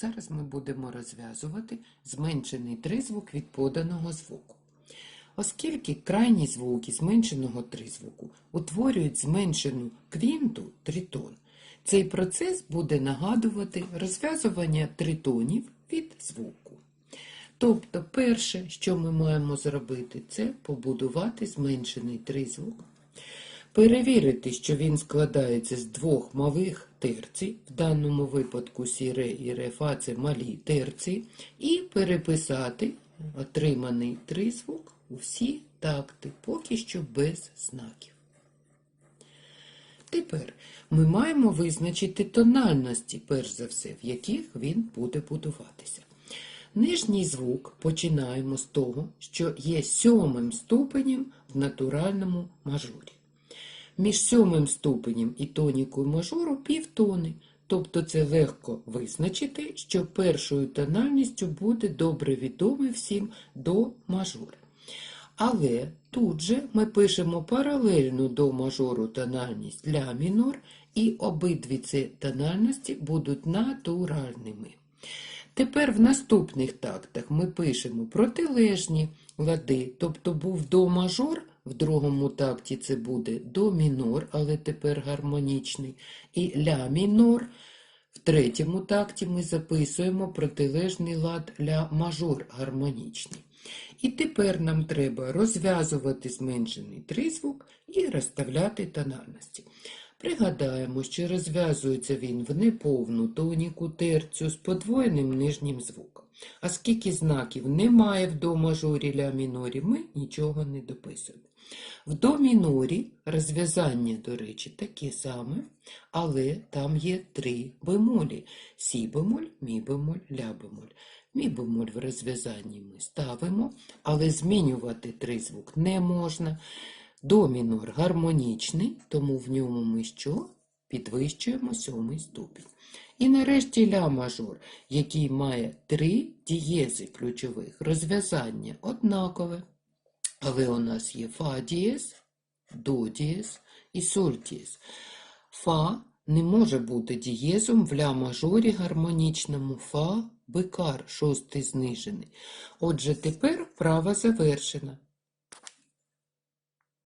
Зараз ми будемо розв'язувати зменшений тризвук від поданого звуку. Оскільки крайні звуки зменшеного тризвуку утворюють зменшену квінту тритон, цей процес буде нагадувати розв'язування тритонів від звуку. Тобто, перше, що ми маємо зробити, це побудувати зменшений тризвук, перевірити, що він складається з двох малих терцій, в даному випадку сі ре і ре фа це малі терції, і переписати отриманий тризвук у всі такти, поки що без знаків. Тепер ми маємо визначити тональності, перш за все, в яких він буде будуватися. Нижній звук починаємо з того, що є сьомим ступенем в натуральному мажорі. Між сьомим ступенем і тонікою мажору півтони, тобто це легко визначити, що першою тональністю буде добре відомий всім до мажора. Але тут же ми пишемо паралельну до мажору тональність ля мінор, і обидві ці тональності будуть натуральними. Тепер в наступних тактах ми пишемо протилежні лади, тобто був до мажор, в другому такті це буде до мінор, але тепер гармонічний, і ля мінор. В третьому такті ми записуємо протилежний лад ля мажор гармонічний. І тепер нам треба розв'язувати зменшений тризвук і розставляти тональності. Пригадаємо, що розв'язується він в неповну тоніку терцю з подвоєним нижнім звуком. А скільки знаків немає в до мажорі ля мінорі, ми нічого не дописуємо. В до мінорі розв'язання, до речі, таке саме, але там є три бемолі. Сі бемоль, мі бемоль, ля бемоль. Мі бемоль в розв'язанні ми ставимо, але змінювати тризвук не можна. До мінор гармонічний, тому в ньому ми що? Підвищуємо сьомий ступінь. І нарешті ля мажор, який має три дієзи ключових. Розв'язання однакове. Але у нас є фа дієз, до дієз і соль дієз. Фа не може бути дієзом в ля мажорі гармонічному фа бикар, шостий знижений. Отже, тепер вправа завершена.